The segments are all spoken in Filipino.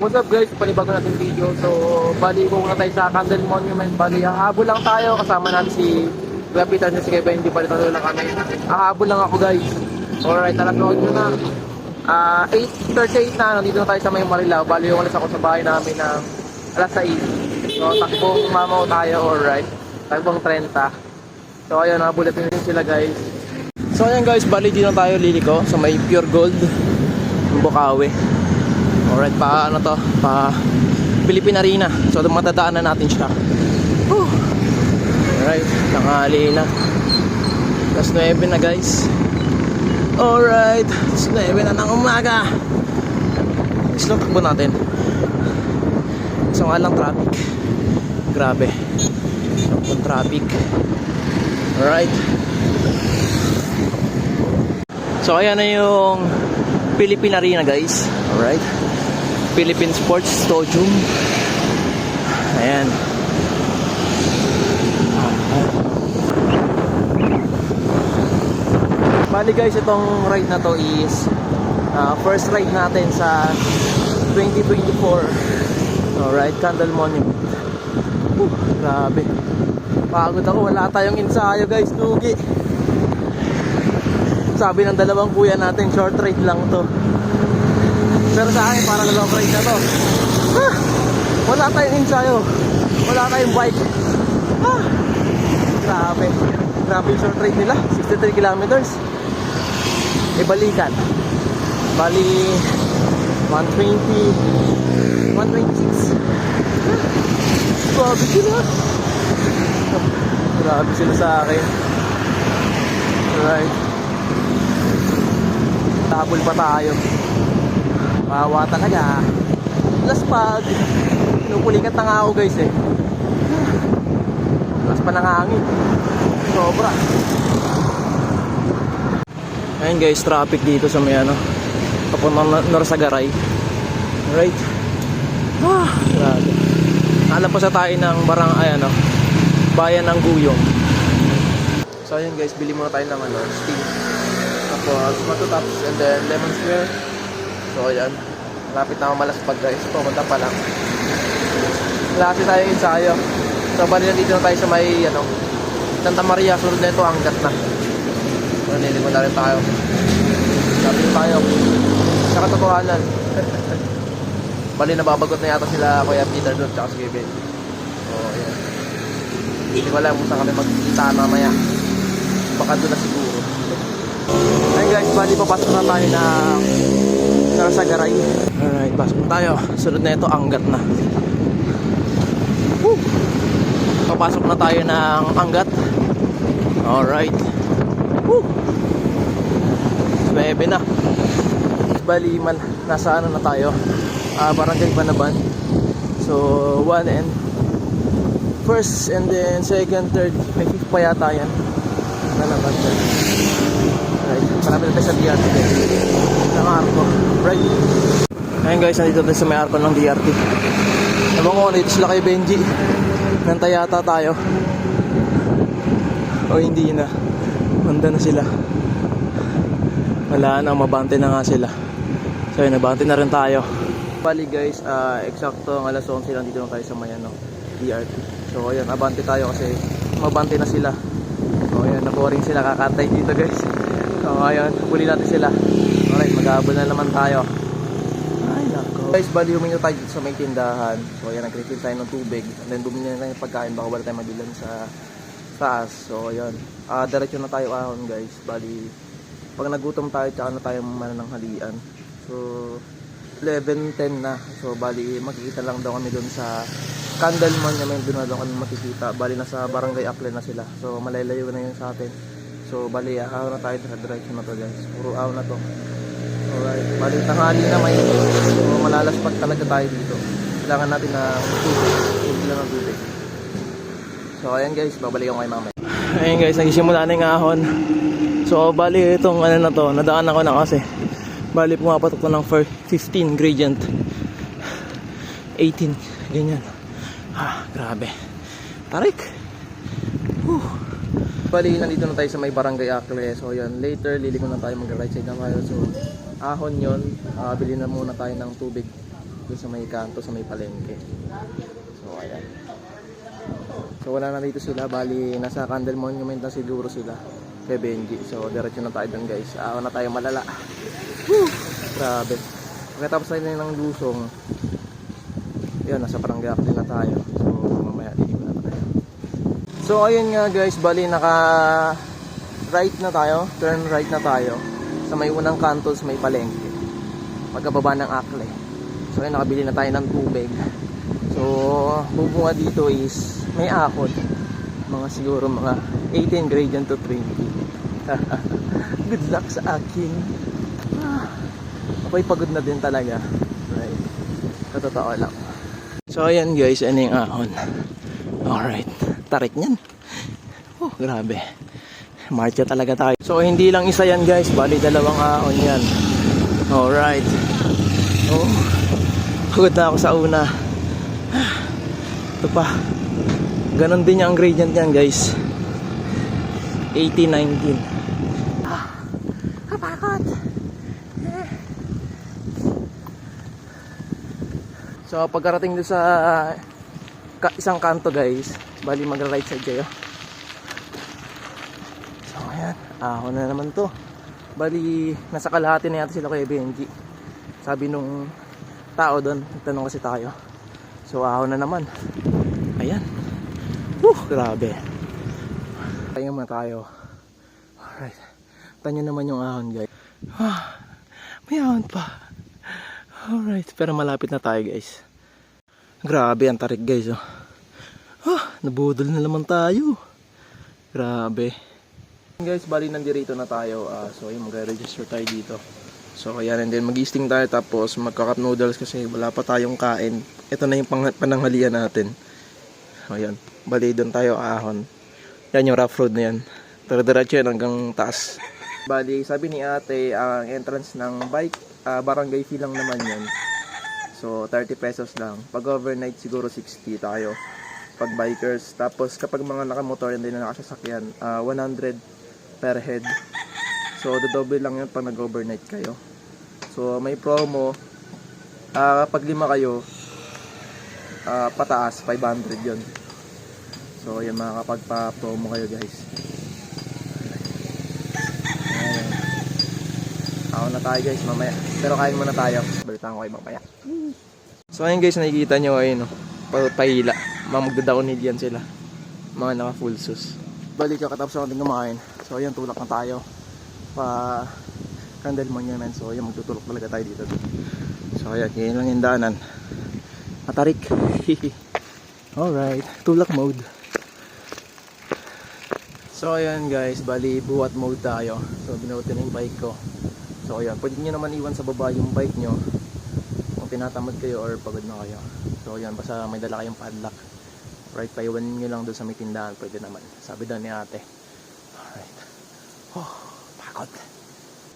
What's up guys? Panibago natin video. So, bali ko na tayo sa Candle Monument. Bali, hahabol lang tayo. Kasama natin si at si Kuya hindi pa rin lang kami. Hahabol lang ako guys. Alright, talagnood nyo na. Ah, 8.38 na, nandito na tayo sa may Marilao. Bali, yung alas ako sa bahay namin ng alas 6. So, takbong mamaw tayo, alright. Takbong 30. So, ayun, nabulat din sila guys. So, ayan guys, bali dito na tayo liliko sa may Pure Gold. Bukawi. Alright, pa ano to? Pa Philippine Arena. So, matadaanan natin siya. Whew. Alright, tanghali na. Tapos 9 na guys. Alright, tapos 9 na ng umaga. Slow takbo natin. So nga lang traffic. Grabe. Sobrang traffic. Alright. So ayan na yung Philippine Arena guys. Alright. Philippine Sports Stadium. Ayan. Bali guys, itong ride na to is uh, first ride natin sa 2024. Alright, Candle Monument. Whew, grabe. Pagod ako, wala tayong ensayo guys, lugi. Sabi ng dalawang kuya natin, short ride lang to. Pero sa akin, parang long ride na to. Ah, wala tayong ensayo. Wala tayong bike. Ah, grabe. Grabe yung short ride nila. 63 kilometers. E balikan. Bali, 120, 126. Ah, Grabe sila. Grabe sila sa akin. Alright. Tabol pa tayo. Mawa talaga. Plus pag pinupulikat na nga ako guys eh. Plus pa ng hangin. Sobra. Ayun guys, traffic dito sa may ano. Papuntang Nor- Norsagaray. Right. Ah, grabe. Alam pa sa tayo ng barang, ay ano, bayan ng Guyong. So ayun guys, bili muna tayo ng ano, steam. Tapos matutops and then lemon square. So ayan, lapit na malaspag guys. Pumunta pa lang. Klase tayo yung ensayo. So bali nandito na tayo sa may ano, Santa Maria. Sunod na ito, hanggat na. So nilimutan na rin tayo. Sabi na tayo. Sa katotohanan. bali nababagot na yata sila Kuya Peter doon tsaka si Kevin. So ayan. Hindi ko alam kung saan kami magkikita mamaya. Baka doon na siguro. Guys, bali papasok na tayo na sa Garay. Alright, pasok na tayo. Sunod na ito, anggat na. Woo! Papasok na tayo ng anggat. Alright. Woo! 9 na. Bali, man, nasa ano na tayo? Ah, barangay Banaban. So, 1 and first and then second, third, may fifth pa yata yan. Banaban. Alright, marami na tayo sa DRT din. Ng arko. Right. Ayun guys, nandito tayo sa may arko ng DRT. Ewan ko, nandito sila kay Benji. Nantay yata tayo. O hindi na. Manda na sila. Wala na, mabante na nga sila. So yun, nabante na rin tayo. Bali guys, ah eksakto ang alas 11 lang dito na tayo sa may ano, DRT. So ayun, abante tayo kasi mabante na sila. So ayun, na-boring sila kakatay dito guys. So ayun, huli natin sila. Alright, mag-aabol na naman tayo. Ay nako. Guys, bali huminto tayo dito sa may tindahan. So ayun, nag-refill tayo ng tubig. And then bumili na tayo ng pagkain baka wala tayong mabilan sa taas. So ayun, ah diretso na tayo ahon guys. Bali, pag nagutom tayo, tsaka na tayo manananghalian. So, 11.10 na. So, bali, makikita lang daw kami doon sa Candle Monument. Doon na daw kami makikita. Bali, nasa Barangay Aklan na sila. So, malalayo na yun sa atin. So, bali, ahaw na tayo sa direction na to guys. Puro ahaw na to. Alright. Bali, tanghali na may So, malalaspag talaga tayo dito. Kailangan natin na tubig. Tubig lang ng tubig. So, ayan guys. Babalik ako kay mamaya. Ayan guys, nagsimula na yung ahon. So, bali itong ano na to, nadaan ako na kasi. Bali pumapatok ko ng fir- 15 gradient. 18, ganyan. Ah, grabe. Tarik. Bali, nandito na tayo sa may barangay Akle. So, yan. Later, liliko na tayo mag-right side na tayo. So, ahon yon Ah, bili na muna tayo ng tubig. doon sa may kanto, sa may palengke. So, ayan. So, wala na dito sila. Bali, nasa Candle Monument na siguro sila. Kay Benji. So, diretso na tayo doon guys. Ako na tayo malala. Woo! Grabe. Pagkatapos tayo na ng lusong, yun, nasa Parangak din na tayo. So, mamaya ligo na tayo. So, ayun nga guys. Bali, naka right na tayo. Turn right na tayo. Sa may unang kanto, sa may palengke. Pagkababa ng Akle. So, ayun, nakabili na tayo ng tubig. So, bubunga dito is may akot. Mga siguro mga 18 gradient to 20. Good luck sa akin. Ah, ako'y pagod na din talaga. Right. Totoo lang. So, ayan guys, ano yung ahon. Alright. Tarik niyan. Oh, grabe. Marcha talaga tayo. So, hindi lang isa yan guys. Bali, dalawang ahon yan. Alright. Oh, pagod na ako sa una. Ito pa. Ganon din yung gradient yan guys. 80-19. Ah, kapakot. So pagkarating doon sa isang kanto guys, bali magra right side kayo. So ayan, ahon na naman to. Bali, nasa kalahati na yata sila kay Benji. Sabi nung tao doon, tanong kasi tayo. So ahon na naman. Ayan. Whew, grabe. Kaya muna tayo. Alright. Tanyo naman yung ahon guys. Ah, may ahon pa. Alright, pero malapit na tayo guys. Grabe ang tarik guys oh. Ah, nabudol na naman tayo. Grabe. Guys, bali nandito na tayo. Ah, so ayun, magre-register tayo dito. So ayan, and then mag-easting tayo tapos magka-cup noodles kasi wala pa tayong kain. Ito na yung pang- pananghalian natin. So ayan, bali doon tayo ahon. Yan yung rough road na yan. Diretso yan hanggang taas. Bali, sabi ni ate, ang entrance ng bike, ah, barangay fee lang naman yan. So, 30 pesos lang. Pag overnight, siguro 60 tayo. Pag bikers. Tapos, kapag mga nakamotor hindi na nakasasakyan, ah, 100 per head. So, dodoble lang yun pag nag-overnight kayo. So, may promo. Ah, pag lima kayo, ah, pataas, 500 yon So, yan mga kapag pa-promo kayo guys. Ayan. Ako na tayo guys mamaya. Pero kain muna tayo. Balitaan ko kayo mamaya. So ayun guys, nakikita nyo ayun? Pa- pahila. Mga magda-downhill yan sila. Mga naka full sus. Balik ako din kumain. So ayun, tulak na tayo. Pa Candle Monument. So ayun, magtutulak talaga tayo dito. So ayan, yun lang yung daanan. Matarik. Alright, tulak mode. So ayan guys, bali buhat mode tayo. So binutin yung bike ko. So ayan, pwede nyo naman iwan sa baba yung bike nyo kung tinatamad kayo or pagod na kayo. So ayan, basta may dala kayong padlock. Right, paiwanin nyo lang doon sa may tindahan, pwede naman. Sabi daw ni ate. Alright. Oh, pagod.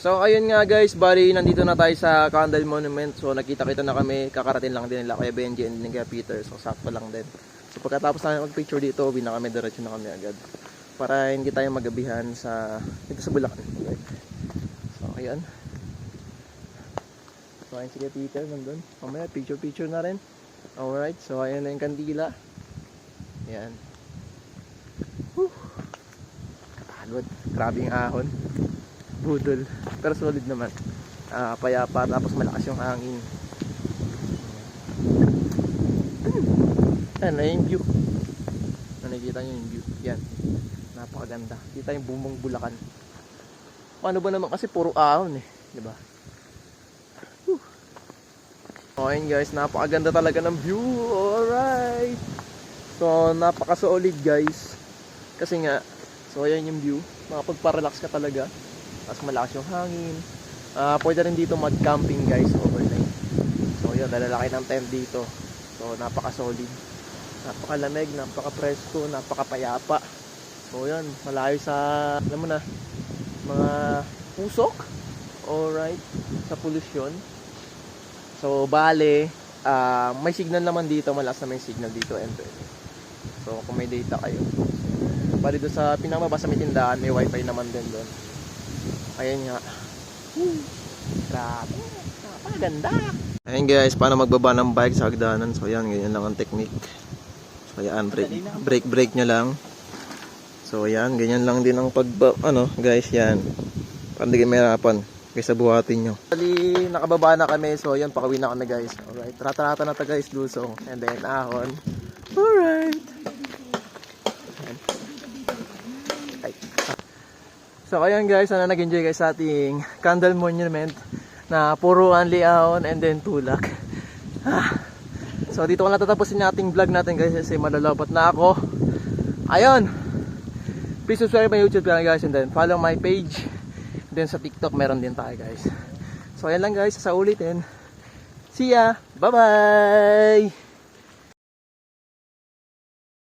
So ayun nga guys, bali nandito na tayo sa Candle Monument. So nakita-kita na kami, kakarating lang din nila kaya Benji and kaya Peter. So sakto lang din. So pagkatapos namin mag-picture dito, uwi na kami, diretso na kami agad. Para hindi tayo magabihan sa dito sa Bulacan. Right. So ayun. So ayun si Peter nandun. Mamaya picture-picture na rin. Alright, so ayun na yung kandila. Ayan. Whew. Pagod. Grabe yung ahon. Budol. Pero solid naman. Ah, payapa tapos malakas yung hangin. Ayan na yung view. Nakikita nyo yung view. Yan. Napakaganda. Kita yung bumong bulakan. Paano ba naman kasi puro ahon eh. Di ba? Whew. Okay guys, napakaganda talaga ng view. Alright. So, napaka-solid guys. Kasi nga, so ayan yung view. Makapagpa-relax ka talaga. Tapos malakas yung hangin. Ah, pwede rin dito mag-camping guys overnight. So yun, dalalaki ng tent dito. So napaka-solid. Napakalamig, napaka-presko, napakapayapa. So yun, malayo sa, alam mo na, mga pusok. Alright, sa pollution. So bale, ah, may signal naman dito, malakas na may signal dito. Enter. So kung may data kayo. Bali doon sa pinamaba sa may tindahan, may wifi naman din doon. Ayan nga. Woo! Grabe. Napakaganda. Ayun guys, paano magbaba ng bike sa hagdanan. So yan, ganyan lang ang technique. So yan, brake, brake, brake nyo lang. So yan, ganyan lang din ang pag, ano guys, yan. Para hindi kayo mahirapan kaysa buhatin nyo. Bali, nakababa na kami. So yan, pakawin na kami guys. Alright, rata-rata na to guys, Lusong. And then, ahon. Alright. So ayun guys, sana nag-enjoy guys sa ating candle monument na puro only ahon and then tulak. Ah. So dito ko natatapusin yung ating vlog natin guys kasi malalapat na ako. Ayun. Please subscribe my YouTube channel guys and then follow my page. Then sa TikTok meron din tayo guys. So ayan lang guys, sa ulitin. See ya. Bye-bye.